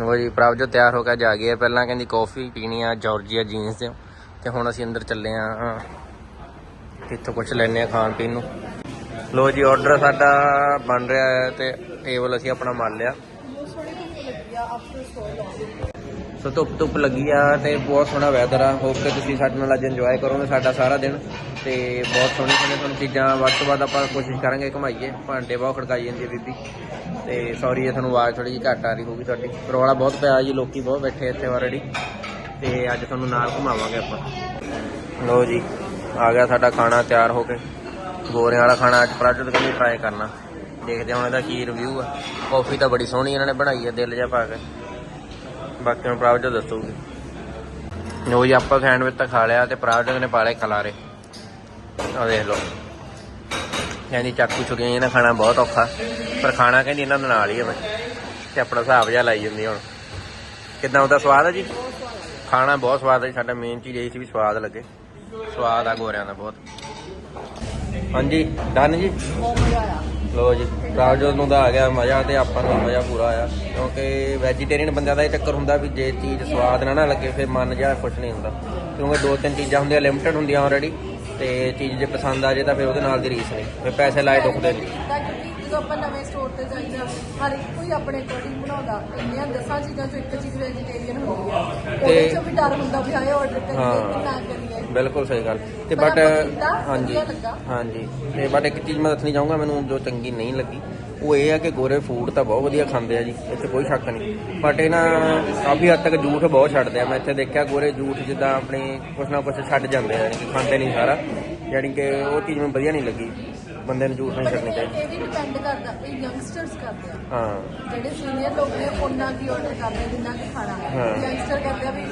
ਉਹ ਜੀ ਪ੍ਰਭ ਜੋ ਤਿਆਰ ਹੋ ਕੇ ਜਾ ਗਈ ਹੈ ਪਹਿਲਾਂ ਕਹਿੰਦੀ ਕਾਫੀ ਪੀਣੀ ਆ ਜਾਰਜੀਆ ਜੀਨਸ ਤੇ। ਤੇ ਹੁਣ ਅਸੀਂ ਅੰਦਰ ਚੱਲੇ ਆ ਇੱਥੋਂ ਕੁਝ ਲੈਣੇ ਆ ਖਾਣ ਪੀਣ ਨੂੰ। ਲੋ ਜੀ ਆਰਡਰ ਸਾਡਾ ਬਣ ਰਿਹਾ ਹੈ ਤੇ ਟੇਬਲ ਅਸੀਂ ਆਪਣਾ ਮੰਨ ਲਿਆ। ਸੋ ਧੁੱਪ ਧੁੱਪ ਲੱਗੀ ਆ ਤੇ ਬਹੁਤ ਸੋਹਣਾ ਵੈਦਰ ਆ। ਹੋਪ ਕਿ ਤੁਸੀਂ ਸਾਡੇ ਨਾਲ ਅੱਜ ਇੰਜੋਏ ਕਰੋਗੇ ਸਾਡਾ ਸਾਰਾ ਦਿਨ। ਤੇ ਬਹੁਤ ਸੋਹਣੇ ਸੋਹਣੇ ਤੁਹਾਨੂੰ ਚੀਜ਼ਾਂ ਵੱਧ ਤੋਂ ਵੱਧ ਆਪਾਂ ਕੋਸ਼ਿਸ਼ ਕਰਾਂਗੇ ਘੁਮਾਈਏ। ਭਾਂਡੇ ਬਹੁਤ ਖੜਕਾਈ ਜਾਂਦੀ ਹੈ ਬੀਬੀ। ਤੇ ਸੌਰੀ ਇਹ ਤੁਹਾਨੂੰ ਆਵਾਜ਼ ਥੋੜੀ ਜਿਹੀ ਘੱਟ ਆ ਰਹੀ ਹੋਊਗੀ ਤੁਹਾਡੀ। ਰੌਲਾ ਬਹੁਤ ਪਿਆ ਜੀ, ਲੋਕੀ ਬਹੁਤ ਬੈਠੇ ਇੱਥੇ ਆਲਰੇਡੀ ਤੇ ਅੱਜ ਤੁਹਾਨੂੰ ਨਾਲ ਘੁਮਾਵਾਂਗੇ ਆਪਾਂ। ਲੋ ਜੀ, ਆ ਗਿਆ ਸਾਡਾ ਖਾਣਾ ਤਿਆਰ ਹੋ ਕੇ। ਗੋਰਿਆਂ ਵਾਲਾ ਖਾਣਾ ਅੱਜ ਪ੍ਰਾਜੋਤ ਕਹਿੰਦੀ ਟਰਾਈ ਕਰਨਾ। ਦੇਖਦੇ ਹਾਂ ਹੁਣ ਇਹਦਾ ਕੀ ਰਿਵਿਊ ਆ। ਕਾਫੀ ਤਾਂ ਬੜੀ ਸੋਹਣੀ ਇਹਨਾਂ ਨੇ ਬਣਾਈ ਹੈ ਦਿਲ ਜਿਹਾ ਪਾ ਕੇ। ਬਾਕੀ ਹੁਣ ਪ੍ਰਾਜੋਤ ਦੱਸੂਗੀ ਲੋ ਜੀ, ਆਪਾਂ ਸੈਂਡਵਿਚ ਤਾਂ ਖਾ ਲਿਆ ਤੇ ਪ੍ਰਾਜੋਤ ਨੇ ਪਾ ਲਏ ਖਲਾਰੇ। ਆ ਦੇਖ ਲਓ। ਕਹਿੰਦੀ ਚਾਕੂ ਚੁਕੀਆਂ ਇਹਨਾਂ ਖਾਣਾ ਬਹੁਤ ਔਖਾ। ਪਰ ਖਾਣਾ ਕਹਿੰਦੀ ਇਹਨਾਂ ਦੇ ਨਾਲ ਹੀ ਆ ਬਸ। ਤੇ ਆਪਣਾ ਹਿਸਾਬ ਜਿਹਾ ਲਾਈ ਜਾਂਦੀ ਹੁਣ। ਕਿੱਦਾਂ, ਉਹਦਾ ਸਵਾਦ ਹੈ ਜੀ? ਖਾਣਾ ਬਹੁਤ ਸਵਾਦ ਹੈ ਜੀ। ਸਾਡਾ ਮੇਨ ਚੀਜ਼ ਇਹ ਸੀ ਵੀ ਸਵਾਦ ਲੱਗੇ। ਸਵਾਦ ਆ ਗੋਰਿਆਂ ਦਾ ਬਹੁਤ। ਹਾਂਜੀ, ਡਨ ਜੀ? ਲੋ ਜੀ। ਰਾਜੋਤ ਨੂੰ ਤਾਂ ਆ ਗਿਆ ਮਜ਼ਾ ਤੇ ਆਪਾਂ ਨੂੰ ਮਜ਼ਾ ਪੂਰਾ ਆਇਆ। ਕਿਉਂਕਿ ਵੈਜੀਟੇਰੀਅਨ ਬੰਦਿਆਂ ਦਾ ਇਹ ਚੱਕਰ ਹੁੰਦਾ ਵੀ ਜੇ ਚੀਜ਼ ਸਵਾਦ ਨਾ ਨਾ ਲੱਗੇ ਫਿਰ ਮਨ ਜਿਹਾ ਖੁਸ਼ ਨਹੀਂ ਹੁੰਦਾ। ਕਿਉਂਕਿ ਦੋ ਤਿੰਨ ਚੀਜ਼ਾਂ ਹੁੰਦੀਆਂ ਲਿਮਟਿਡ ਹੁੰਦੀਆਂ ਆਲਰੇਡੀ ਤੇ ਚੀਜ਼ ਜੇ ਪਸੰਦ ਆ ਜੇ ਤਾਂ ਫਿਰ ਉਹਦੇ ਨਾਲ ਦੀ ਰੀਸ ਨਹੀਂ। ਫਿਰ ਪੈਸੇ ਲਾਏ ਦੁਖਦੇ ਨਹੀਂ। ਤਾਂ ਕਿਉਂਕਿ ਜਦੋਂ ਆਪਾਂ ਨਵੇਂ ਸਟੋਰ ਤੇ ਜਾਈਦਾ ਹਰ ਇੱਕ ਕੋਈ ਆਪਣੇ ਅਕੋਰਡਿੰਗ ਬਣਾਉਂਦਾ। ਇੰਨੀਆਂ ਦਸਾਂ ਚੀਜ਼ਾਂ ਚੋਂ ਇੱਕ ਚੀਜ਼ ਵੈਜੀਟੇਰੀਅਨ ਹੁੰਦੀ ਆ ਉਹਦੇ ਚੋਂ ਵੀ ਡਰ ਹੁੰਦਾ ਵੀ ਹਾਏ ਆਰਡਰ ਕਰੀਏ ਕਿ ਨਾ ਕਰੀਏ। ਬਿਲਕੁਲ ਸਹੀ ਗੱਲ। ਤੇ ਬਟ ਹਾਂਜੀ। ਹਾਂਜੀ। ਤੇ ਬਟ ਇੱਕ ਚੀਜ਼ ਮੈਂ ਦੱਸਣੀ ਚਾਹੂੰਗਾ ਮੈਨੂੰ ਜੋ ਚੰਗੀ ਨਹੀਂ ਲੱਗੀ ਉਹ ਇਹ ਆ ਕਿ ਗੋਰੇ ਫੂਡ ਤਾਂ ਬਹੁਤ ਵਧੀਆ ਖਾਂਦੇ ਆ ਜੀ ਇੱਥੇ ਕੋਈ ਸ਼ੱਕ ਨਹੀਂ। ਬਟ ਇਹ ਨਾ ਕਾਫੀ ਹੱਦ ਤੱਕ ਝੂਠ ਬਹੁਤ ਛੱਡਦੇ ਆ। ਮੈਂ ਇੱਥੇ ਦੇਖਿਆ ਗੋਰੇ ਝੂਠ ਜਿੱਦਾਂ ਆਪਣੀ ਕੁਛ ਨਾ ਕੁਛ ਛੱਡ ਜਾਂਦੇ ਆ ਯਾਨੀ ਕਿ ਖਾਂਦੇ ਨਹੀਂ ਸਾਰਾ। ਯਾਨੀ ਕਿ ਉਹ ਚੀਜ਼ ਮੈਨੂੰ ਵਧੀਆ ਨਹੀਂ ਲੱਗੀ। ਬੰਦੇ ਨੂੰ ਝੂਠ ਨਹੀਂ ਛੱਡਣੀ ਚਾਹੀਦੀ ਇਹ ਵੀ ਡਿਪੈਂਡ ਕਰਦਾ ਇਹ ਯੰਗਸਟਰਸ ਕਰਦੇ ਆ। ਹਾਂ। ਜਿਹੜੇ ਸੀਨੀਅਰ ਲੋਕ ਨੇ ਉਹਨਾਂ ਕੀ ਆਰਡਰ ਕਰਦੇ ਆ, ਜਿੰਨਾ ਕਿ ਖਾਣਾ। ਹਾਂ। ਯੰਗਸਟਰ ਕਰਦੇ ਆ ਵੀ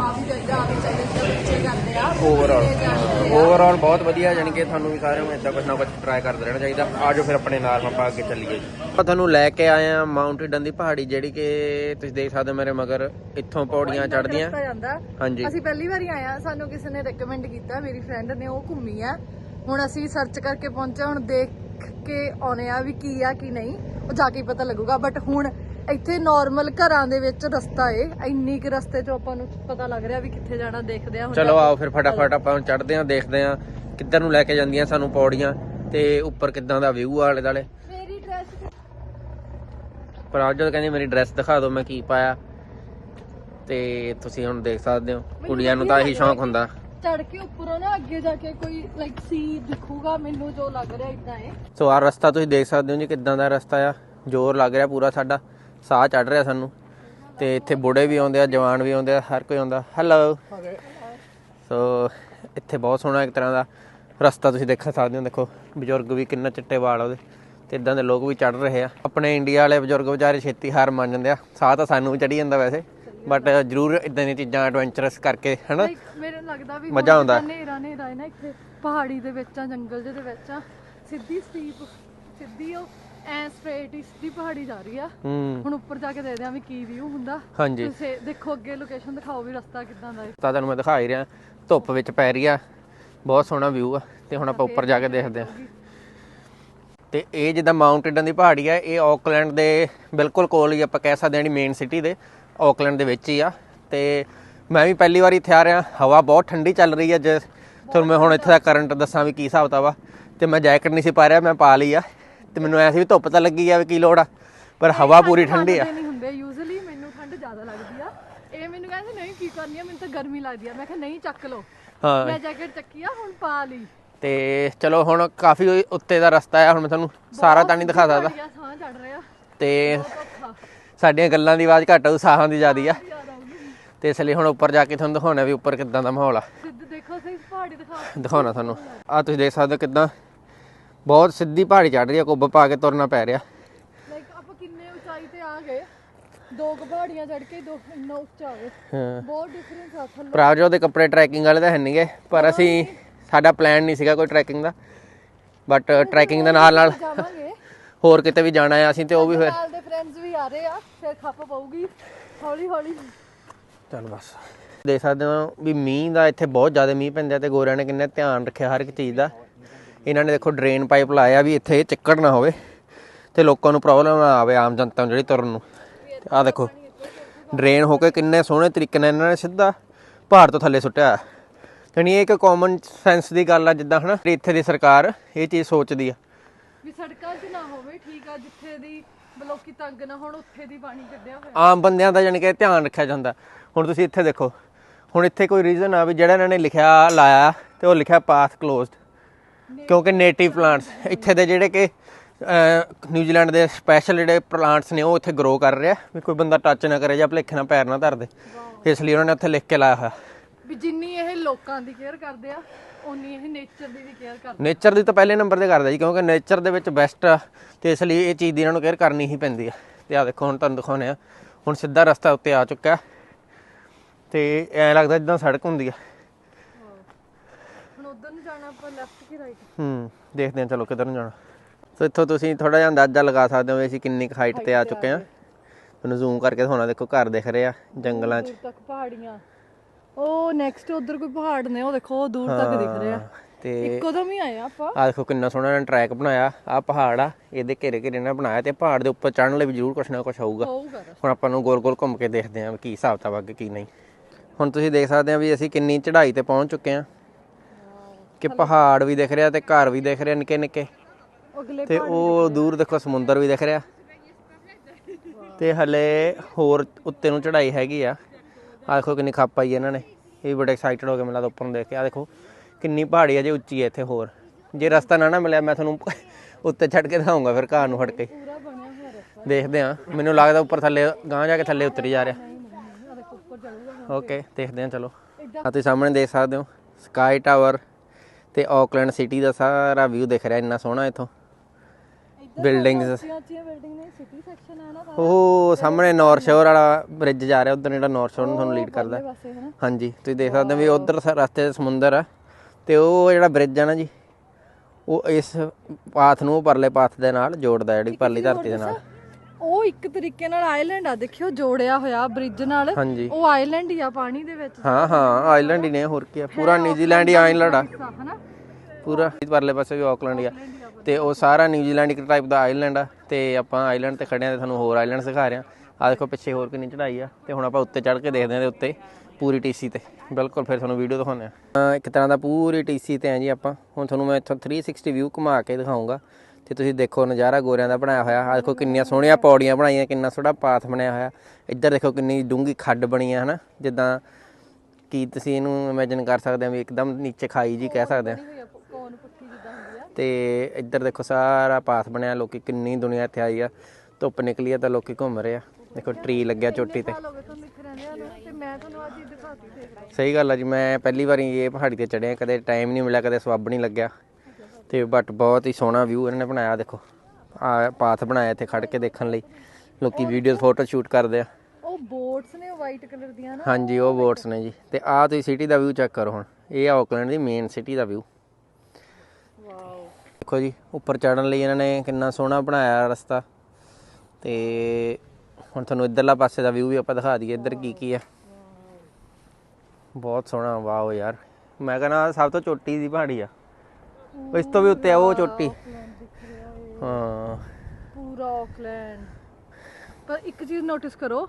ਆ ਵੀ ਚਾਹੀਦਾ ਆ ਵੀ ਚਾਹੀਦਾ ਜਿਹੜਾ ਬੱਚੇ ਕਰਦੇ ਆ ਓਵਰਆਲ ਇਹ ਜਾਂਦੇ ਆ। ਓਵਰਆਲ ਬਹੁਤ ਵਧੀਆ ਯਾਨੀ ਕਿ ਤੁਹਾਨੂੰ ਵੀ ਸਾਰਿਆਂ ਨੂੰ ਇਦਾਂ ਕੁਛ ਨਾ ਕੁਛ ਟਰਾਈ ਕਰਦੇ ਰਹਿਣਾ ਚਾਹੀਦਾ। ਆਜੋ ਫਿਰ ਆਪਣੇ ਨਾਲ ਆਪਾਂ ਅੱਗੇ ਚੱਲੀਏ। ਆਪਾਂ ਤੁਹਾਨੂੰ ਲੈ ਕੇ ਆਏ ਆ ਮਾਊਂਟ ਈਡਨ ਦੀ ਪਹਾੜੀ ਜਿਹੜੀ ਕਿ ਤੁਸੀਂ ਦੇਖ ਸਕਦੇ ਹੋ ਮੇਰੇ ਮਗਰ ਇੱਥੋਂ ਪੌੜੀਆਂ ਇੰਨਾ ਕੁ ਚੜ੍ਹਦੀਆਂ। ਰਸਤਾ ਜਾਂਦਾ। ਹਾਂਜੀ। ਅਸੀਂ ਪਹਿਲੀ ਵਾਰੀ ਆਏ ਆ ਸਾਨੂੰ ਕਿਸੇ ਨੇ ਰეკਮੈਂਡ ਕੀਤਾ ਮੇਰੀ ਫਰੈਂਡ ਨੇ ਉਹ ਘੁੰਮੀ ਆ। ਹੁਣ ਅਸੀਂ ਸਰਚ ਕਰਕੇ ਪਹੁੰਚੇ ਹੁਣ ਦੇਖ ਕੇ ਆਉਨੇ ਆ ਵੀ ਕੀ ਆ ਕੀ ਨਹੀਂ। ਉਹ ਜਾ ਕੇ ਪਤਾ ਲੱਗੂਗਾ। ਬਟ ਹੁਣ ਇੱਥੇ ਨਾਰਮਲ ਘਰਾਂ ਦੇ ਵਿੱਚ ਰਸਤਾ ਏ। ਇੰਨੀ ਕੁ ਰਸਤੇ 'ਚੋਂ ਆਪਾਂ ਨੂੰ ਪਤਾ ਲੱਗ ਰਿਹਾ ਵੀ ਕਿੱਥੇ ਜਾਣਾ ਦੇਖਦੇ ਆ ਹੁਣ ਚਲੋ ਆਓ ਫਿਰ ਫਟਾਫਟ ਆਪਾਂ ਚੜ੍ਹਦੇ ਆਂ ਦੇਖਦੇ ਆਂ ਕਿੱਧਰ ਨੂੰ ਲੈ ਕੇ ਜਾਂਦੀਆਂ ਸਾਨੂੰ ਪੌੜੀਆਂ ਤੇ ਉੱਪਰ ਕਿੱਦਾਂ ਦਾ ਵਿਊ ਆਲੇ ਦਾਲੇ ਮੇਰੀ ਡਰੈਸ ਪਰ ਅੱਜ ਜਦੋਂ ਕਹਿੰਦੀ ਮੇਰੀ ਡਰੈਸ ਦਿਖਾ ਦਿਓ ਮੈਂ ਕੀ ਪਾਇਆ। ਤੇ ਤੁਸੀਂ ਹੁਣ ਦੇਖ ਸਕਦੇ ਹੋ ਕੁੜੀਆਂ ਨੂੰ ਤਾਂ ਇਹੀ ਸ਼ੌਂਕ ਹੁੰਦਾ। ਚੜ ਕੇ ਉੱਪਰੋਂ ਨਾ ਅੱਗੇ ਜਾ ਕੇ ਕੋਈ ਲਾਈਕ ਸੀ ਦਿਖੂਗਾ ਮੈਨੂੰ ਜੋ ਲੱਗ ਰਿਹਾ ਇਦਾਂ ਏ। ਸੋ ਆਹ ਰਸਤਾ ਤੁਸੀਂ ਦੇਖ ਸਕਦੇ ਹੋ ਜੀ ਕਿੱਦਾਂ ਦਾ ਰਸਤਾ ਆ। ਜ਼ੋਰ ਲੱਗ ਰਿਹਾ ਪੂਰਾ ਸਾਡਾ। ਸਾਹ ਚੜ ਰਿਹਾ ਸਾਨੂੰ। ਤੇ ਇੱਥੇ ਬੁੜੇ ਵੀ ਆਉਂਦੇ ਆ ਜਵਾਨ ਵੀ ਆਉਂਦੇ ਆ ਹਰ ਕੋਈ ਆਉਂਦਾ। ਹੈਲੋ ਸੋ ਇੱਥੇ ਬਹੁਤ ਸੋਹਣਾ ਇੱਕ ਤਰ੍ਹਾਂ ਦਾ ਰਸਤਾ ਤੁਸੀਂ ਦੇਖ ਸਕਦੇ ਹੋ। ਦੇਖੋ ਬਜ਼ੁਰਗ ਵੀ ਕਿੰਨਾ ਚਿੱਟੇ ਵਾਲ ਉਹਦੇ। ਤੇ ਇਦਾਂ ਦੇ ਲੋਕ ਵੀ ਚੜ ਰਹੇ ਆ। ਆਪਣੇ ਇੰਡੀਆ ਵਾਲੇ ਬਜ਼ੁਰਗ ਵਿਚਾਰੇ ਛੇਤੀ ਹਾਰ ਮੰਨ ਜਾਂਦੇ ਆ। ਸਾਹ ਤਾਂ ਸਾਨੂੰ ਵੀ ਚੜੀ ਜਾਂਦਾ ਵੈਸੇ। ਬਟ ਜ਼ਰੂਰ ਇਦਾਂ ਦੀਆਂ ਚੀਜ਼ਾਂ ਐਡਵੈਂਚਰਸ ਕਰਕੇ ਹਨਾ? ਮੇਰੇ ਲੱਗਦਾ ਵੀ ਮਜ਼ਾ ਆਉਂਦਾ। ਨੇਰਾ ਨੇਰਾ ਹੈ ਨਾ ਇੱਥੇ ਪਹਾੜੀ ਦੇ ਵਿੱਚ ਆ ਜੰਗਲ ਜਿਹੇ ਦੇ ਵਿੱਚ ਆ ਸਿੱਧੀ ਸਟੀਪ ਸਿੱਧੀ ਉਹ ਐ ਸਟ੍ਰੇਟ ਹੀ ਸਿੱਧੀ ਪਹਾੜੀ ਜਾ ਰਹੀ ਆ। ਹੁਣ ਉੱਪਰ ਜਾ ਕੇ ਦੇਖਦੇ ਆ ਵੀ ਕੀ ਵਿਊ ਹੁੰਦਾ। ਹਾਂਜੀ। ਤੁਸੀਂ ਦੇਖੋ ਅੱਗੇ ਲੋਕੇਸ਼ਨ ਦਿਖਾਓ ਵੀ ਰਸਤਾ ਕਿੱਦਾਂ ਦਾ ਹੈ। ਤਾਂ ਤੁਹਾਨੂੰ ਮੈਂ ਦਿਖਾ ਹੀ ਰਿਹਾ ਧੁੱਪ ਵਿੱਚ ਪੈ ਰਹੀ ਆ ਬਹੁਤ ਸੋਹਣਾ ਵਿਊ ਆ ਤੇ ਹੁਣ ਆਪਾਂ ਉੱਪਰ ਜਾ ਕੇ ਦੇਖਦੇ ਆ ਤੇ ਇਹ ਜਿੱਦਾਂ ਮਾਊਂਟ ਈਡਨ ਦੀ ਪਹਾੜੀ ਆ ਇਹ ਆਕਲੈਂਡ ਦੇ ਬਿਲਕੁਲ ਕੋਲ ਹੀ ਆਪਾਂ ਕਹਿ ਸਕਦੇ ਜਿਹੜੀ ਮੇਨ ਸਿਟੀ ਦੇ ਆਕਲੈਂਡ ਦੇ ਵਿੱਚ ਹੀ ਆ। ਤੇ ਮੈਂ ਵੀ ਪਹਿਲੀ ਵਾਰੀ ਇੱਥੇ ਆ ਰਿਹਾ। ਹਵਾ ਬਹੁਤ ਠੰਡੀ ਚੱਲ ਰਹੀ ਆ ਜੇ। ਤੁਹਾਨੂੰ ਮੈਂ ਹੁਣ ਇੱਥੇ ਦਾ ਕਰੰਟ ਦੱਸਾਂ ਵੀ ਕੀ ਹਿਸਾਬ ਵਾ ਤੇ ਮੈਂ ਜੈਕਟ ਨਹੀਂ ਸੀ ਪਾ ਰਿਹਾ ਮੈਂ ਪਾ ਲਈ ਆ। ਤੇ ਮੈਨੂੰ ਐਸੀ ਵੀ ਧੁੱਪ ਤਾਂ ਲੱਗੀ ਆ ਵੀ ਕੀ ਲੋੜ ਆ। ਪਰ ਹਵਾ ਪੂਰੀ ਠੰਡੀ ਆ। ਨਹੀਂ ਹੁੰਦੇ। ਯੂਜ਼ੂਅਲੀ ਮੈਨੂੰ ਠੰਡ ਜ਼ਿਆਦਾ ਲੱਗਦੀ ਆ। ਇਹ ਮੈਨੂੰ ਕਹਿੰਦੇ ਨਹੀਂ ਕੀ ਕਰਨੀ ਆ? ਮੈਨੂੰ ਤਾਂ ਗਰਮੀ ਲੱਗਦੀ ਆ। ਮੈਂ ਕਿਹਾ ਨਹੀਂ ਚੱਕ ਲਓ। ਹਾਂ। ਮੈਂ ਜੈਕਟ ਚੱਕੀ ਆ ਹੁਣ ਪਾ ਲਈ। ਤੇ ਚਲੋ ਹੁਣ ਕਾਫੀ ਉੱਤੇ ਦਾ ਰਸਤਾ ਆ। ਹੁਣ ਮੈਂ ਤੁਹਾਨੂੰ ਸਾਰਾ ਤਾਂ ਨਹੀਂ ਦਿਖਾ ਸਕਦਾ। ਪਹਾੜੀਆਂ ਸਾਹ ਚੜ ਰਿਹਾ। ਤੇ ਸਾਡੀਆਂ ਗੱਲਾਂ ਦੀ ਆਵਾਜ਼ ਘੱਟ ਆਊ ਸਾਹਾਂ ਦੀ ਜ਼ਿਆਦੀ ਆ। ਤੇ ਇਸ ਲਈ ਹੁਣ ਉੱਪਰ ਜਾ ਕੇ ਤੁਹਾਨੂੰ ਦਿਖਾਉਣਾ ਵੀ ਉੱਪਰ ਕਿੱਦਾਂ ਦਾ ਮਾਹੌਲ ਆ। ਸਿੱਧ ਦੇਖੋ ਸਹੀ ਪਹਾੜੀ ਦਿਖਾ ਦਿਖਾਉਣਾ ਤੁਹਾਨੂੰ। ਆ ਤੁਸੀਂ ਦੇਖ ਸਕਦੇ ਹੋ ਕਿੱਦਾਂ ਬਹੁਤ ਸਿੱਧੀ ਪਹਾੜੀ ਚੜ ਰਹੀ ਆ ਕੁੱਬ ਪਾ ਕੇ ਤੁਰਨਾ ਪੈ ਰਿਹਾ। ਲਾਈਕ ਆਪਾਂ ਕਿੰਨੇ ਉਚਾਈ ਤੇ ਆ ਗਏ। ਦੋ ਕੁ ਪਹਾੜੀਆਂ ਚੜ ਕੇ ਦੋ ਇੰਨਾ ਉੱਚਾ ਆ ਗਏ। ਹਾਂ। ਬਹੁਤ ਡਿਫਰੈਂਸ ਆ ਥੱਲੇ। ਪ੍ਰਾਜੋ ਦੇ ਕੱਪੜੇ ਟਰੈਕਿੰਗ ਵਾਲੇ ਤਾਂ ਹੈ ਨਹੀਂਗੇ ਪਰ ਅਸੀਂ ਸਾਡਾ ਪਲਾਨ ਨਹੀਂ ਸੀਗਾ ਕੋਈ ਟਰੈਕਿੰਗ ਦਾ। ਬਟ ਟਰੈਕਿੰਗ ਦੇ ਨਾਲ ਨਾਲ ਹੋਰ ਕਿਤੇ ਵੀ ਜਾਣਾ ਹੈ ਅਸੀਂ ਤੇ ਉਹ ਵੀ ਫਿਰ ਆ ਰਹੇ ਆ ਫਿਰ ਖੱਪ ਪਊਗੀ। ਹੌਲੀ ਹੌਲੀ। ਚੱਲ ਬਸ। ਦੇਖ ਸਕਦੇ ਹੋ ਵੀ ਮੀਂਹ ਦਾ ਇੱਥੇ ਬਹੁਤ ਜ਼ਿਆਦਾ ਮੀਂਹ ਪੈਂਦਾ ਤੇ ਗੋਰਿਆਂ ਨੇ ਕਿੰਨਾ ਧਿਆਨ ਰੱਖਿਆ ਹਰ ਇੱਕ ਚੀਜ਼ ਦਾ। ਇਹਨਾਂ ਨੇ ਦੇਖੋ ਡਰੇਨ ਪਾਈਪ ਲਾਇਆ ਵੀ ਇੱਥੇ ਚਿੱਕੜ ਨਾ ਹੋਵੇ ਤੇ ਲੋਕਾਂ ਨੂੰ ਪ੍ਰੋਬਲਮ ਨਾ ਆਵੇ ਆਮ ਜਨਤਾ ਨੂੰ ਜਿਹੜੀ ਤੁਰਨ ਨੂੰ। ਆ ਦੇਖੋ ਡਰੇਨ ਹੋ ਕੇ ਕਿੰਨੇ ਸੋਹਣੇ ਤਰੀਕੇ ਨਾਲ ਇਹਨਾਂ ਨੇ ਸਿੱਧਾ ਪਹਾੜ ਤੋਂ ਥੱਲੇ ਸੁੱਟਿਆ ਯਾਨੀ ਇਹ ਇੱਕ ਕਾਮਨ ਸੈਂਸ ਦੀ ਗੱਲ ਆ ਜਿੱਦਾਂ ਹਨਾ ਇੱਥੇ ਦੀ ਸਰਕਾਰ ਇਹ ਚੀਜ਼ ਸੋਚਦੀ ਆ। ਵੀ ਸੜਕਾਂ 'ਚ ਨਾ ਹੋਵੇ ਠੀਕ ਆ ਜਿੱਥੇ ਦੀ ਲੋਕੀ ਤੰਗ ਨਾ ਹੋਣ ਉੱਥੇ ਦੀ ਪਾਣੀ ਕੱਢਿਆ ਹੋਇਆ। ਆਮ ਬੰਦਿਆਂ ਦਾ ਯਾਨੀ ਕਿ ਧਿਆਨ ਰੱਖਿਆ ਜਾਂਦਾ। ਹੁਣ ਤੁਸੀਂ ਇੱਥੇ ਦੇਖੋ ਹੁਣ ਇੱਥੇ ਕੋਈ ਰੀਜ਼ਨ ਆ ਵੀ ਜਿਹੜਾ ਇਹਨਾਂ ਨੇ ਲਿਖਿਆ ਲਾਇਆ ਤੇ ਉਹ ਲਿਖਿਆ ਪਾਥ ਕਲੋਜ਼ਡ ਕਿਉਂਕਿ ਨੇਟਿਵ ਪਲਾਂਟਸ ਇੱਥੇ ਦੇ ਜਿਹੜੇ ਕਿ ਨਿਊਜ਼ੀਲੈਂਡ ਦੇ ਸਪੈਸ਼ਲ ਜਿਹੜੇ ਪਲਾਂਟਸ ਨੇ ਉਹ ਇੱਥੇ ਗਰੋ ਕਰ ਰਿਹਾ। ਵੀ ਕੋਈ ਬੰਦਾ ਟੱਚ ਨਾ ਕਰੇ ਜਾਂ ਭਲੇਖੇ ਨਾਲ ਪੈਰ ਨਾ ਧਰ ਦੇ ਇਸ ਲਈ ਉਹਨਾਂ ਨੇ ਉੱਥੇ ਲਿਖ ਕੇ ਲਾਇਆ ਹੋਇਆ। ਵੀ ਜਿੰਨੀ ਲੋਕਾਂ ਦੀ ਕੇਅਰ ਕਰਦੇ ਆ ਓਨੀ ਇਹ ਨੇਚਰ ਦੀ ਵੀ ਕੇਅਰ ਕਰਦੇ ਨੇਚਰ ਦੀ ਤਾਂ ਪਹਿਲੇ ਨੰਬਰ ਤੇ ਕਰਦਾ ਜੀ ਕਿਉਂਕਿ ਨੇਚਰ ਦੇ ਵਿੱਚ ਬੈਸਟ ਆ ਤੇ ਇਸ ਲਈ ਇਹ ਚੀਜ਼ ਦੀ ਇਹਨਾਂ ਨੂੰ ਕੇਅਰ ਕਰਨੀ ਹੀ ਪੈਂਦੀ ਆ। ਤੇ ਆ ਦੇਖੋ ਹੁਣ ਤੁਹਾਨੂੰ ਦਿਖਾਉਂਦੇ ਆ। ਹੁਣ ਸਿੱਧਾ ਰਸਤਾ ਉੱਤੇ ਆ ਚੁੱਕਾ ਤੇ ਐ ਲੱਗਦਾ ਜਿੱਦਾਂ ਸੜਕ ਹੁੰਦੀ ਆ। ਹੁਣ ਉਧਰ ਨੂੰ ਜਾਣਾ ਆਪਾਂ ਲੈਫਟ ਕਿ ਰਾਈਟ ਹੂੰ ਦੇਖਦੇ ਹਾਂ ਚਲੋ ਕਿੱਧਰ ਨੂੰ ਜਾਣਾ। ਸੋ ਇੱਥੋਂ ਤੁਸੀਂ ਥੋੜਾ ਜਿਹਾ ਅੰਦਾਜ਼ਾ ਲਗਾ ਸਕਦੇ ਹੋ ਵੀ ਅਸੀਂ ਕਿੰਨੀ ਹਾਈਟ ਤੇ ਆ ਚੁੱਕੇ ਆ ਤੁਹਾਨੂੰ ਜ਼ੂਮ ਕਰਕੇ ਦਿਖਾਉਣਾ ਦੇਖੋ ਘਰ ਦਿਖ ਰਹੇ ਆ ਜੰਗਲਾਂ 'ਚ। ਦੂਰ ਤੱਕ ਪਹਾੜੀਆਂ। ਉਹ ਨੈਕਸਟ ਉਧਰ ਕੋਈ ਪਹਾੜ ਨੇ ਉਹ ਦੇਖੋ ਉਹ ਦੂਰ ਤੱਕ ਦਿਖ ਰਿਹਾ। ਤੇ ਇੱਕੋ ਦਮ ਹੀ ਆਏ ਆ ਆਪਾਂ। ਆ ਦੇਖੋ ਕਿੰਨਾ ਸੋਹਣਾ ਇਹਨਾਂ ਟਰੈਕ ਬਣਾਇਆ ਆ ਪਹਾੜ ਆ ਇਹਦੇ ਘੇਰੇ ਘੇਰੇ ਨਾਲ ਬਣਾਇਆ ਤੇ ਪਹਾੜ ਦੇ ਉੱਪਰ ਚੜ੍ਹਨ ਲਈ ਵੀ ਜ਼ਰੂਰ ਕੁਛ ਨਾ ਕੁਛ ਹੋਊਗਾ। ਹੁਣ ਆਪਾਂ ਨੂੰ ਗੋਲ ਗੋਲ ਘੁੰਮ ਕੇ ਦੇਖਦੇ ਵੀ ਕੀ ਹਿਸਾਬ ਕਿਤਾਬ ਅੱਗੇ ਕੀ ਨਹੀਂ। ਹੁਣ ਤੁਸੀਂ ਦੇਖ ਸਕਦੇ ਆ ਵੀ ਅਸੀਂ ਕਿੰਨੀ ਚੜ੍ਹਾਈ ਤੇ ਪਹੁੰਚ ਚੁੱਕੇ ਆ ਕਿ ਪਹਾੜ ਵੀ ਦਿਖ ਰਿਹਾ ਤੇ ਘਰ ਵੀ ਦਿਖ ਰਿਹਾ ਨਿੱਕੇ ਨਿੱਕੇ ਤੇ ਉਹ ਦੂਰ ਦੇਖੋ ਸਮੁੰਦਰ ਵੀ ਦਿਖ ਰਿਹਾ। ਤੇ ਹਲੇ ਹੋਰ ਉੱਤੇ ਨੂੰ ਚੜ੍ਹਾਈ ਹੈਗੀ ਆ। ਆ ਦੇਖੋ ਕਿੰਨੀ ਖੱਪ ਆਈ ਇਹਨਾਂ ਨੇ। ਇਹ ਵੀ ਬੜੇ ਐਕਸਾਈਟਡ ਹੋ ਕੇ ਮਿਲਾ ਉੱਪਰ ਨੂੰ ਦੇਖ ਕੇ। ਆ ਦੇਖੋ ਕਿੰਨੀ ਪਹਾੜੀ ਆ, ਜੇ ਉੱਚੀ ਹੈ ਇੱਥੇ ਹੋਰ। ਜੇ ਰਸਤਾ ਨਾ ਨਾ ਮਿਲਿਆ, ਮੈਂ ਤੁਹਾਨੂੰ ਉੱਤੇ ਛੱਡ ਕੇ ਦਿਖਾਉਂਗਾ ਫਿਰ ਘਰ ਨੂੰ ਫੜ ਕੇ। ਦੇਖਦੇ ਆ ਮੈਨੂੰ ਲੱਗਦਾ ਉੱਪਰ ਥੱਲੇ ਗਾਂ ਜਾ ਕੇ ਥੱਲੇ ਉਤਰੀ ਜਾ ਰਿਹਾ। ਓਕੇ ਦੇਖਦੇ ਆ ਚਲੋ। ਆ ਤੁਸੀਂ ਸਾਹਮਣੇ ਦੇਖ ਸਕਦੇ ਹੋ। ਸਕਾਈ ਟਾਵਰ ਤੇ ਆਕਲੈਂਡ ਸਿਟੀ ਦਾ ਸਾਰਾ ਵਿਊ ਦਿਖ ਰਿਹਾ, ਇੰਨਾ ਸੋਹਣਾ ਇੱਥੋਂ। ਬਿਲਡਿੰਗਸ ਉੱਚੀਆਂ ਉੱਚੀਆਂ ਬਿਲਡਿੰਗ ਨੇ ਸਿਟੀ ਸੈਕਸ਼ਨ ਹੈ ਨਾ ਸਾਰਾ। ਉਹ ਸਾਹਮਣੇ ਨਾਰਥ ਸ਼ੋਰ ਵਾਲਾ ਬ੍ਰਿਜ ਜਾ ਰਿਹਾ ਉਧਰ ਜਿਹੜਾ ਨਾਰਥ ਸ਼ੋਰ ਨੂੰ ਤੁਹਾਨੂੰ ਲੀਡ ਕਰਦਾ। ਪਾਸੇ ਹਾਂਜੀ ਤੁਸੀਂ ਦੇਖ ਸਕਦੇ ਹੋ ਵੀ ਉਧਰ ਰਸਤੇ 'ਚ ਸਮੁੰਦਰ ਆ। ਤੇ ਉਹ ਜਿਹੜਾ ਬ੍ਰਿਜ ਆ ਨਾ ਜੀ ਉਹ ਇਸ ਪਾਥ ਨੂੰ ਪਰਲੇ ਪਾਥ ਦੇ ਨਾਲ ਜੋੜਦਾ ਜਿਹੜੀ ਪਰਲੀ ਧਰਤੀ ਦੇ ਨਾਲ। ਉਹ ਇੱਕ ਤਰੀਕੇ ਨਾਲ ਆਈਲੈਂਡ ਆ ਦੇਖਿਓ ਜੋੜਿਆ ਹੋਇਆ ਬ੍ਰਿਜ ਨਾਲ। ਹਾਂਜੀ। ਉਹ ਆਈਲੈਂਡ ਹੀ ਆ ਪਾਣੀ ਦੇ ਵਿੱਚ। ਹਾਂ ਹਾਂ ਆਈਲੈਂਡ ਹੀ ਨੇ ਹੋਰ ਕੀ ਆ। ਪੂਰਾ ਨਿਊਜ਼ੀਲੈਂਡ ਹੀ ਆਈਲੈਂਡ ਆ। ਹਿੱਸਾ ਹਨਾ? ਪੂਰਾ ਪਰਲੇ ਪਾਸੇ ਵੀ ਆਕਲੈਂਡ ਹੀ ਆ। ਤੇ ਉਹ ਸਾਰਾ ਨਿਊਜ਼ੀਲੈਂਡ ਇੱਕ ਟਾਈਪ ਦਾ ਆਈਲੈਂਡ ਆ, ਤੇ ਆਪਾਂ ਆਈਲੈਂਡ ਤੇ ਖੜੇ ਆ ਤੇ ਤੁਹਾਨੂੰ ਹੋਰ ਆਈਲੈਂਡ ਸਿਖਾ ਰਹੇ। ਆ ਆ ਦੇਖੋ ਪਿੱਛੇ ਹੋਰ ਕਿੰਨੀ ਚੜਾਈ ਆ, ਤੇ ਹੁਣ ਆਪਾਂ ਉੱਤੇ ਚੜ੍ਹ ਕੇ ਦੇਖਦੇ ਆ ਦੇ ਉੱਤੇ, ਪੂਰੀ ਟੀਸੀ ਤੇ। ਬਿਲਕੁਲ ਫਿਰ ਤੁਹਾਨੂੰ ਵੀਡੀਓ ਦਿਖਾਉਂਦੇ ਆ। ਇੱਕ ਤਰ੍ਹਾਂ ਦਾ ਪੂਰੀ ਟੀਸੀ ਤੇ ਆ ਜੀ ਆਪਾਂ। ਹੁਣ ਤੁਹਾਨੂੰ ਮੈਂ ਇੱਥੋਂ 360 ਵਿਊ ਘੁਮਾ ਕੇ ਦਿਖਾਉਂਗਾ। ਤੇ ਤੁਸੀਂ ਦੇਖੋ ਨਜ਼ਾਰਾ ਗੋਰਿਆਂ ਦਾ ਬਣਾਇਆ ਹੋਇਆ। ਆ ਦੇਖੋ ਕਿੰਨੀਆਂ ਸੋਹਣੀਆਂ ਪੌੜੀਆਂ ਬਣਾਈਆਂ, ਕਿੰਨਾ ਸੋਹਣਾ ਪਾਥ ਬਣਿਆ ਹੋਇਆ। ਇੱਧਰ ਦੇਖੋ ਕਿੰਨੀ ਡੂੰਗੀ ਖੱਡ ਬਣੀ ਆ, ਹਨਾ? ਜਿੱਦਾਂ ਕੀ ਤੁਸੀਂ ਇਹਨੂੰ ਇਮੇਜਿਨ ਕਰ ਸਕਦੇ ਆ ਵੀ ਇੱਕਦਮ ਨੀਚੇ ਖਾਈ ਜੀ ਕਹਿ ਸਕਦੇ ਆ ਹੋਈ ਆ ਕੌਣ ਪੁੱਠੀ ਜਿੱਦਾਂ ਹੁੰਦੀ ਆ ਤੇ ਇੱਧਰ ਦੇਖੋ ਸਾਰਾ ਪਾਥ ਬਣਿਆ ਲੋਕੀ ਕਿੰਨੀ ਦੁਨੀਆ ਇੱਥੇ ਆਈ ਆ। ਧੁੱਪ ਨਿਕਲੀ ਆ ਤਾਂ ਲੋਕੀ ਘੁੰਮ ਰਹੇ ਆ। ਦੇਖੋ ਟਰੀ ਲੱਗਿਆ ਚੋਟੀ ਤੇ। ਸਹੀ ਗੱਲ ਆ ਜੀ ਮੈਂ ਪਹਿਲੀ ਵਾਰੀ ਇਹ ਪਹਾੜੀ ਤੇ ਚੜਿਆ ਕਦੇ ਟਾਈਮ ਨਹੀਂ ਮਿਲਿਆ ਕਦੇ ਸਵੱਬ ਨਹੀਂ ਲੱਗਿਆ। ਤੇ ਬਟ ਬਹੁਤ ਹੀ ਸੋਹਣਾ ਵਿਊ ਇਹਨਾਂ ਨੇ ਬਣਾਇਆ ਦੇਖੋ। ਆ ਪਾਥ ਬਣਾਇਆ ਇੱਥੇ ਖੜ ਕੇ ਦੇਖਣ ਲਈ। ਲੋਕੀ ਵੀਡੀਓ ਫੋਟੋ ਸ਼ੂਟ ਕਰਦੇ ਆ। ਉਹ ਬੋਟਸ ਨੇ ਵਾਈਟ ਕਲਰ ਦੀਆਂ ਨਾ। ਹਾਂਜੀ ਉਹ ਬੋਟਸ ਨੇ ਜੀ। ਤੇ ਆ ਤੁਸੀਂ ਸਿਟੀ ਦਾ ਵਿਊ ਚੈੱਕ ਕਰੋ ਹੁਣ। ਇਹ ਆ ਆਕਲੈਂਡ ਦੀ ਮੇਨ ਸਿਟੀ ਦਾ ਵਿਊ ਦੇਖੋ ਜੀ, ਉੱਪਰ ਚੜਨ ਲਈ ਇਹਨਾਂ ਨੇ ਕਿੰਨਾ ਸੋਹਣਾ ਬਣਾਇਆ ਰਸਤਾ। ਤੇ ਹੁਣ ਤੁਹਾਨੂੰ ਇੱਧਰਲਾ ਪਾਸੇ ਦਾ ਵਿਊ ਵੀ ਆਪਾਂ ਦਿਖਾ ਦਈਏ, ਇੱਧਰ ਕੀ ਕੀ ਆ। ਬਹੁਤ ਸੋਹਣਾ, ਵਾਓ ਯਾਰ। ਮੈਂ ਕਹਿੰਦਾ ਸਭ ਤੋਂ ਚੋਟੀ ਦੀ ਪਹਾੜੀ ਆ। ਇਸ ਤੋਂ ਵੀ ਉੱਤੇ ਆ, ਉਹ ਚੋਟੀ। ਹਾਂ। ਪੂਰਾ ਆਕਲੈਂਡ ਪਰ ਇੱਕ ਚੀਜ਼ ਨੋਟਿਸ ਕਰੋ,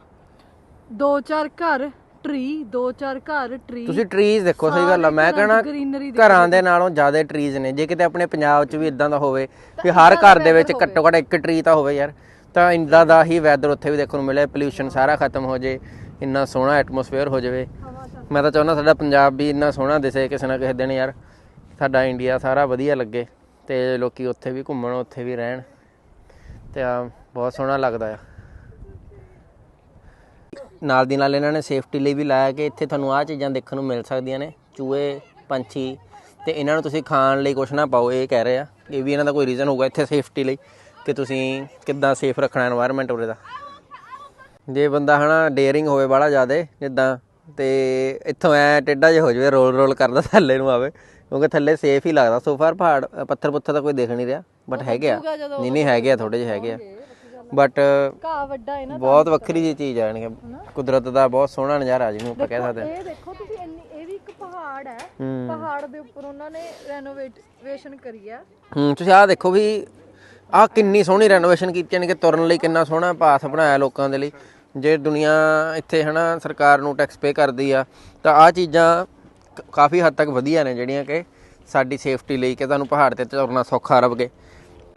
ਦੋ ਚਾਰ ਘਰ ਟਰੀ ਦੋ ਚਾਰ ਘਰ ਟਰੀ ਤੁਸੀਂ ਟਰੀਜ਼ ਦੇਖੋ ਸਹੀ ਗੱਲ ਆ। ਮੈਂ ਗ੍ਰੀਨਰੀ ਘਰਾਂ ਦੇ ਨਾਲੋਂ ਜ਼ਿਆਦਾ ਟਰੀਜ਼ ਨੇ। ਜੇ ਕਿਤੇ ਆਪਣੇ ਪੰਜਾਬ 'ਚ ਵੀ ਇਦਾਂ ਦਾ ਹੋਵੇ ਵੀ ਹਰ ਘਰ ਦੇ ਵਿੱਚ ਘੱਟੋ ਘੱਟ ਇੱਕ ਟਰੀ ਤਾਂ ਹੋਵੇ ਯਾਰ। ਤਾਂ ਇੰਦਾ ਦਾ ਹੀ ਵੈਦਰ ਉੱਥੇ ਵੀ ਦੇਖਣ ਨੂੰ ਮਿਲੇ ਪੋਲਿਊਸ਼ਨ ਸਾਰਾ ਖਤਮ ਹੋ ਜੇ ਇੰਨਾ ਸੋਹਣਾ ਐਟਮੋਸਫੇਅਰ ਹੋ ਜਾਵੇ। ਮੈਂ ਤਾਂ ਚਾਹੁੰਦਾ ਸਾਡਾ ਪੰਜਾਬ ਵੀ ਇੰਨਾ ਸੋਹਣਾ ਦਿਸੇ ਕਿਸੇ ਨਾ ਕਿਸੇ ਦਿਨ ਯਾਰ। ਸਾਡਾ ਇੰਡੀਆ ਸਾਰਾ ਵਧੀਆ ਲੱਗੇ ਤੇ ਲੋਕੀ ਉੱਥੇ ਵੀ ਘੁੰਮਣ ਉੱਥੇ ਵੀ ਰਹਿਣ। ਤੇ ਬਹੁਤ ਸੋਹਣਾ ਲੱਗਦਾ ਆ। ਨਾਲ ਦੀ ਨਾਲ ਇਹਨਾਂ ਨੇ ਸੇਫਟੀ ਲਈ ਵੀ ਲਾਇਆ ਕਿ ਇੱਥੇ ਤੁਹਾਨੂੰ ਆਹ ਚੀਜ਼ਾਂ ਦੇਖਣ ਨੂੰ ਮਿਲ ਸਕਦੀਆਂ ਨੇ ਚੂਹੇ ਪੰਛੀ ਤੇ ਇਹਨਾਂ ਨੂੰ ਤੁਸੀਂ ਖਾਣ ਲਈ ਕੁਛ ਨਾ ਪਾਓ ਇਹ ਕਹਿ ਰਹੇ ਆ। ਇਹ ਵੀ ਇਹਨਾਂ ਦਾ ਕੋਈ ਰੀਜ਼ਨ ਹੋਊਗਾ ਇੱਥੇ ਸੇਫਟੀ ਲਈ ਕਿ ਤੁਸੀਂ ਕਿੱਦਾਂ ਸੇਫ ਰੱਖਣਾ এনवायरमेंट ਉਰੇ ਦਾ। ਜੇ ਬੰਦਾ ਹਨਾ ਡੇਅਰਿੰਗ ਹੋਵੇ ਬਾਲਾ ਜ਼ਿਆਦੇ ਜਿੱਦਾਂ ਤੇ ਇੱਥੋਂ ਐ ਟੇਡਾ ਜਿਹਾ ਹੋ ਜਾਵੇ ਰੋਲ ਰੋਲ ਕਰਦਾ ਥੱਲੇ ਨੂੰ ਆਵੇ ਕਿਉਂਕਿ ਥੱਲੇ ਸੇਫ ਹੀ ਲੱਗਦਾ। ਸੋ ਫਾਰ ਪਹਾੜ ਪੱਥਰ ਪੁੱਥਰ ਤਾਂ ਕੋਈ ਦੇਖ ਨਹੀਂ ਰਿਹਾ ਬਟ ਹੈਗੇ ਆ। ਨਹੀਂ ਨਹੀਂ ਹੈਗੇ ਆ ਥੋੜੇ ਜਿਹੇ ਹੈਗੇ ਆ। ਬਟ ਘਾਹ ਵੱਡਾ ਹੈ ਨਾ ਬਹੁਤ ਵੱਖਰੀ ਜਿਹੀ ਚੀਜ਼ ਆ ਕਿ ਕੁਦਰਤ ਦਾ ਬਹੁਤ ਸੋਹਣਾ ਨਜ਼ਾਰਾ ਜਿਹਨੂੰ ਆਪਾਂ ਕਹਿ ਸਕਦੇ ਹਾਂ। ਇਹ ਦੇਖੋ ਤੁਸੀਂ ਇੰਨੀ ਇਹ ਵੀ ਇੱਕ ਪਹਾੜ ਹੈ। ਪਹਾੜ ਦੇ ਉੱਪਰ ਉਹਨਾਂ ਨੇ ਰੈਨੋਵੇਸ਼ਨ ਕਰੀ ਆ। ਹੂੰ ਤੁਸੀਂ ਆਹ ਦੇਖੋ ਵੀ ਆਹ ਕਿੰਨੀ ਸੋਹਣੀ ਰੈਨੋਵੇਸ਼ਨ ਕੀਤੀ ਯਾਨੀ ਕਿ ਤੁਰਨ ਲਈ ਕਿੰਨਾ ਸੋਹਣਾ ਪਾਥ ਬਣਾਇਆ ਲੋਕਾਂ ਦੇ ਲਈ। ਜੇ ਦੁਨੀਆ ਇੱਥੇ ਹਨਾ ਸਰਕਾਰ ਨੂੰ ਟੈਕਸ ਪੇ ਕਰਦੀ ਆ ਤਾਂ ਆ ਚੀਜ਼ਾਂ ਕਾਫੀ ਹੱਦ ਤੱਕ ਵਧੀਆ ਨੇ ਜਿਹੜੀਆਂ ਕਿ ਸਾਡੀ ਸੇਫਟੀ ਲਈ ਕਿ ਤੁਹਾਨੂੰ ਪਹਾੜ ਤੇ ਤੁਰਨਾ ਸੌਖਾ ਰਵਗੇ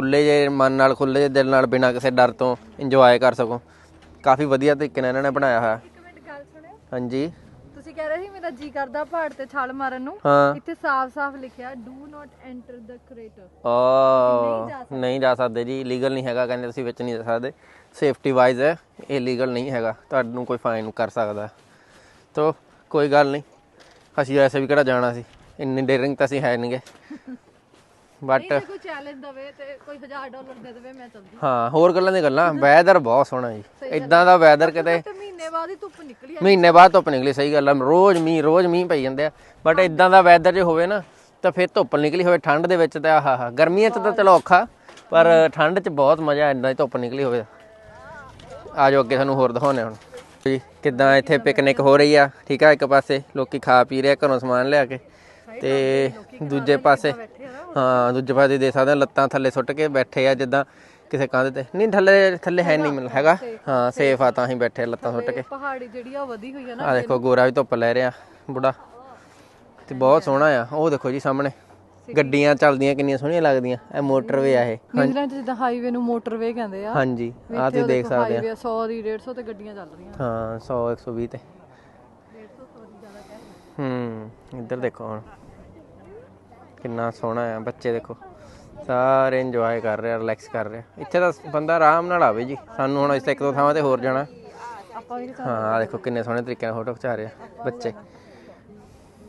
ਖੁੱਲੇ ਜੇ ਮਨ ਨਾਲ ਖੁੱਲੇ ਜੇ ਦਿਲ ਨਾਲ ਬਿਨਾਂ ਕਿਸੇ ਡਰ ਤੋਂ ਇੰਜੋਏ ਕਰ ਸਕੋ। ਕਾਫੀ ਵਧੀਆ ਤਰੀਕੇ ਨਾਲ ਇਹਨਾਂ ਨੇ ਬਣਾਇਆ ਹੋਇਆ। ਇੱਕ ਮਿੰਟ ਗੱਲ ਸੁਣਿਓ। ਹਾਂਜੀ। ਤੁਸੀਂ ਕਹਿ ਰਹੇ ਸੀ ਮੇਰਾ ਜੀ ਕਰਦਾ ਪਹਾੜ ਤੇ ਛਾਲ ਮਾਰਨ ਨੂੰ। ਹਾਂ। ਇੱਥੇ ਸਾਫ਼-ਸਾਫ਼ ਲਿਖਿਆ ਡੂ ਨਾਟ ਐਂਟਰ ਦ ਕ੍ਰੇਟਰ ਆ ਨਹੀਂ ਜਾ ਸਕਦੇ। ਜੀ ਲੀਗਲ ਨਹੀਂ ਹੈਗਾ ਕਹਿੰਦੇ ਤੁਸੀਂ ਵਿੱਚ ਨਹੀਂ ਜਾ ਸਕਦੇ। ਸੇਫਟੀ ਵਾਈਜ਼ ਹੈ ਇਹ ਲੀਗਲ ਨਹੀਂ ਹੈਗਾ। ਤੁਹਾਨੂੰ ਕੋਈ ਫਾਈਨ ਕਰ ਸਕਦਾ। ਤੋ ਕੋਈ ਗੱਲ ਨਹੀਂ। ਅਸੀਂ ਐਸੇ ਵੀ ਕਿਹੜਾ ਜਾਣਾ ਸੀ? ਇੰਨੀ ਡੇਰਿੰਗ ਤਾਂ ਅਸੀਂ ਹੈ ਨਹੀਂਗੇ ਬਟ ਜੇ ਕੋਈ ਚੈਲੰਜ ਦਵੇ ਤੇ ਕੋਈ 1000 ਡਾਲਰ ਦੇ ਦੇਵੇ ਮੈਂ ਚੱਲਦੀ ਹਾਂ। ਹੋਰ ਗੱਲਾਂ ਦੀ ਗੱਲਾਂ ਵੈਦਰ ਬਹੁਤ ਸੋਹਣਾ ਜੀ। ਇਦਾਂ ਦਾ ਵੈਦਰ ਕਿਤੇ ਤੇ ਮਹੀਨੇ ਬਾਅਦ ਹੀ ਧੁੱਪ ਨਿਕਲੀ ਆ ਮਹੀਨੇ ਬਾਅਦ ਧੁੱਪ ਨਿਕਲੀ ਸਹੀ ਗੱਲ ਆ। ਰੋਜ਼ ਮੀਂਹ ਰੋਜ਼ ਮੀਂਹ ਪਈ ਜਾਂਦੇ ਆ। ਬਟ ਇਦਾਂ ਦਾ ਵੈਦਰ ਜੇ ਹੋਵੇ ਨਾ ਤਾਂ ਫਿਰ ਧੁੱਪ ਨਿਕਲੀ ਹੋਵੇ। ਠੰਡ ਦੇ ਵਿੱਚ ਤਾਂ ਆਹਾ ਗਰਮੀਆਂ 'ਚ ਤਾਂ ਚਲੋ ਔਖਾ ਪਰ ਠੰਡ 'ਚ ਬਹੁਤ ਮਜ਼ਾ ਇਦਾਂ ਦੀ ਧੁੱਪ ਨਿਕਲੀ ਹੋਵੇ। ਆ ਜਾਓ ਅੱਗੇ ਤੁਹਾਨੂੰ ਹੋਰ ਦਿਖਾਉਣੇ ਹੁਣ। ਜੀ ਕਿੱਦਾਂ ਇੱਥੇ ਪਿਕਨਿਕ ਹੋ ਰਹੀ ਆ। ਠੀਕ ਆ ਇੱਕ ਪਾਸੇ ਲੋਕੀ ਖਾ ਪੀ ਰਹੇ ਘਰੋਂ ਸਮਾਨ ਲਿਆ ਕੇ। ਤੇ ਦੂਜੇ ਪਾਸੇ ਹਾਂ ਦੂਜੇ ਪਾਸੇ ਦੇ ਸਕਦੇ ਲੱਤਾਂ ਥੱਲੇ ਸੁੱਟ ਕੇ ਬੈਠੇ ਆ ਜਿੱਦਾਂ ਕਿਸੇ ਕੰਧ ਤੇ। ਨਹੀਂ ਥੱਲੇ ਥੱਲੇ ਹੈ ਨਹੀਂ ਮੈਨੂੰ ਹੈਗਾ। ਹਾਂ ਸੇਫ ਆ ਤਾਂ ਹੀ ਬੈਠੇ ਲੱਤਾਂ ਸੁੱਟ ਕੇ। ਪਹਾੜੀ ਜਿਹੜੀ ਆ ਵਧੀ ਹੋਈ ਆ ਨਾ ਆ ਦੇਖੋ ਗੋਰਾ ਵੀ ਧੁੱਪ ਲੈ ਰਿਹਾ ਬੁੱਢਾ ਤੇ ਬਹੁਤ ਸੋਹਣਾ ਆ। ਉਹ ਦੇਖੋ ਜੀ ਸਾਹਮਣੇ। ਗੱਡੀਆਂ ਚੱਲਦੀਆਂ ਕਿੰਨੀਆਂ ਸੋਹਣੀਆਂ ਲੱਗਦੀਆਂ। ਇਹ ਮੋਟਰਵੇ ਆ ਇਹ। ਨਿਊਜ਼ੀਲੈਂਡ ਜਿੱਦਾਂ ਹਾਈਵੇ ਨੂੰ ਮੋਟਰਵੇ ਕਹਿੰਦੇ ਆ। ਹਾਂਜੀ ਆ ਤੁਸੀਂ ਦੇਖ ਸਕਦੇ ਆ। ਹਾਈਵੇ 100 ਦੀ 150 ਤੇ ਗੱਡੀਆਂ ਚੱਲ ਰਹੀਆਂ। ਹਾਂ 100 120 ਤੇ। ਹੂੰ ਇੱਧਰ ਦੇਖੋ ਹੁਣ। ਕਿੰਨਾ ਸੋਹਣਾ ਆ ਬੱਚੇ ਦੇਖੋ। ਸਾਰੇ ਇੰਜੋਏ ਕਰ ਰਹੇ ਆ ਰਿਲੈਕਸ ਕਰ ਰਹੇ ਆ। ਇੱਥੇ ਤਾਂ ਬੰਦਾ ਆਰਾਮ ਨਾਲ ਆਵੇ ਜੀ। ਸਾਨੂੰ ਹੁਣ ਇੱਥੇ ਇੱਕ ਦੋ ਥਾਵਾਂ ਤੇ ਹੋਰ ਜਾਣਾ। ਹਾਂ ਆ ਦੇਖੋ ਕਿੰਨੇ ਸੋਹਣੇ ਤਰੀਕੇ ਨਾਲ ਫੋਟੋ ਖਿਚਾ ਰਹੇ ਆ ਬੱਚੇ।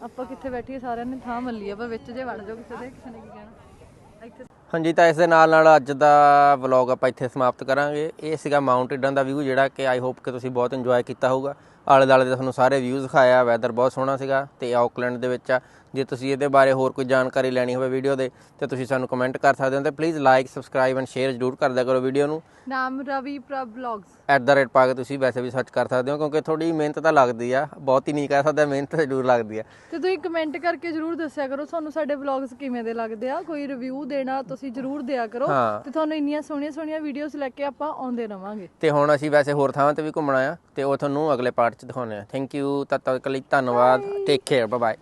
ਆਪਾਂ ਕਿੱਥੇ ਬੈਠੀਏ ਸਾਰਿਆਂ ਨੇ ਥਾਂ ਮੱਲੀ ਆ ਪਰ ਵਿੱਚ ਜੇ ਵੜ ਜਾਓ ਕਿਸੇ ਦੇ ਕਿਸੇ ਨੇ ਕੀ ਕਹਿਣਾ? ਇੱਥੇ ਹਾਂਜੀ ਤਾਂ ਇਸ ਦੇ ਨਾਲ ਨਾਲ ਅੱਜ ਦਾ ਵਲੌਗ ਆਪਾਂ ਇੱਥੇ ਸਮਾਪਤ ਕਰਾਂਗੇ। ਇਹ ਸੀਗਾ ਮਾਊਂਟ ਇਡਨ ਦਾ ਵਿਊ ਜਿਹੜਾ ਕਿ ਆਈ ਹੋਪ ਕਿ ਤੁਸੀਂ ਬਹੁਤ ਇੰਜੋਏ ਕੀਤਾ ਹੋਊਗਾ। ਆਲੇ ਦਾਲੇ ਦੇ ਤੁਹਾਨੂੰ ਸਾਰੇ ਵਿਊਜ਼ ਦਿਖਾਇਆ ਵੈਦਰ ਬਹੁਤ ਸੋਹਣਾ ਸੀਗਾ ਤੇ ਆਕਲੈਂਡ ਦੇ ਵਿੱਚ ਆ। ਜੇ ਤੁਸੀਂ ਇਹਦੇ ਬਾਰੇ ਹੋਰ ਕੋਈ ਜਾਣਕਾਰੀ ਲੈਣੀ ਹੋਵੇ ਵੀਡੀਓ ਦੇ ਤੇ ਤੁਸੀਂ ਸਾਨੂੰ ਕਮੈਂਟ ਕਰ ਸਕਦੇ ਹੋ ਤੇ please like subscribe and share ਜ਼ਰੂਰ ਕਰਦਿਆ ਕਰੋ ਵੀਡੀਓ ਨੂੰ। ਨਾਮ ਰਵੀ ਪ੍ਰਭ ਰੇਟ ਪਾ ਕੇ ਤੁਸੀਂ ਵੈਸੇ ਵੀ ਸਰਚ ਕਰ ਸਕਦੇ ਹੋ ਕਿਉਂਕਿ ਥੋੜੀ ਮਿਹਨਤ ਤਾਂ ਲੱਗਦੀ ਆ ਬਹੁਤ ਹੀ ਨਹੀਂ ਕਹਿ ਸਕਦਾ ਮਿਹਨਤ ਜ਼ਰੂਰ ਲੱਗਦੀ ਆ। ਤੇ ਤੁਸੀਂ ਕਮੈਂਟ ਕਰਕੇ ਜਰੂਰ ਦੱਸਿਆ ਕਰੋ ਤੁਹਾਨੂੰ ਸਾਡੇ ਵਲੌਗਸ ਕਿਵੇਂ ਦੇ ਲੱਗਦੇ ਆ ਕੋਈ ਰਿਵਿਊ ਦੇਣਾ ਤੁਸੀਂ ਜਰੂਰ ਦਿਆ ਕਰੋ। ਤੇ ਤੁਹਾਨੂੰ ਇੰਨੀਆਂ ਸੋਹਣੀਆਂ ਸੋਹਣੀਆਂ ਵੀਡੀਓਜ਼ ਲੈ ਕੇ ਆਪਾਂ ਆਉਂਦੇ ਰਵਾਂਗੇ। ਤੇ ਹੁਣ ਅਸੀਂ ਵੈਸੇ ਹੋਰ ਥਾਵਾਂ ਤੇ ਵੀ ਘੁੰਮਣਾ ਆ ਤੇ ਉਹ ਤੁਹਾਨੂੰ ਅਗਲੇ ਪਾਰਟ 'ਚ ਦਿਖਾਉਂਦੇ ਆ। ਥੈਂਕ ਯੂ ਤਦ ਤੱਕ ਲਈ ਧੰਨਵਾਦ ਟੇਕ ਕੇਅਰ ਬਾਏ ਬਾਏ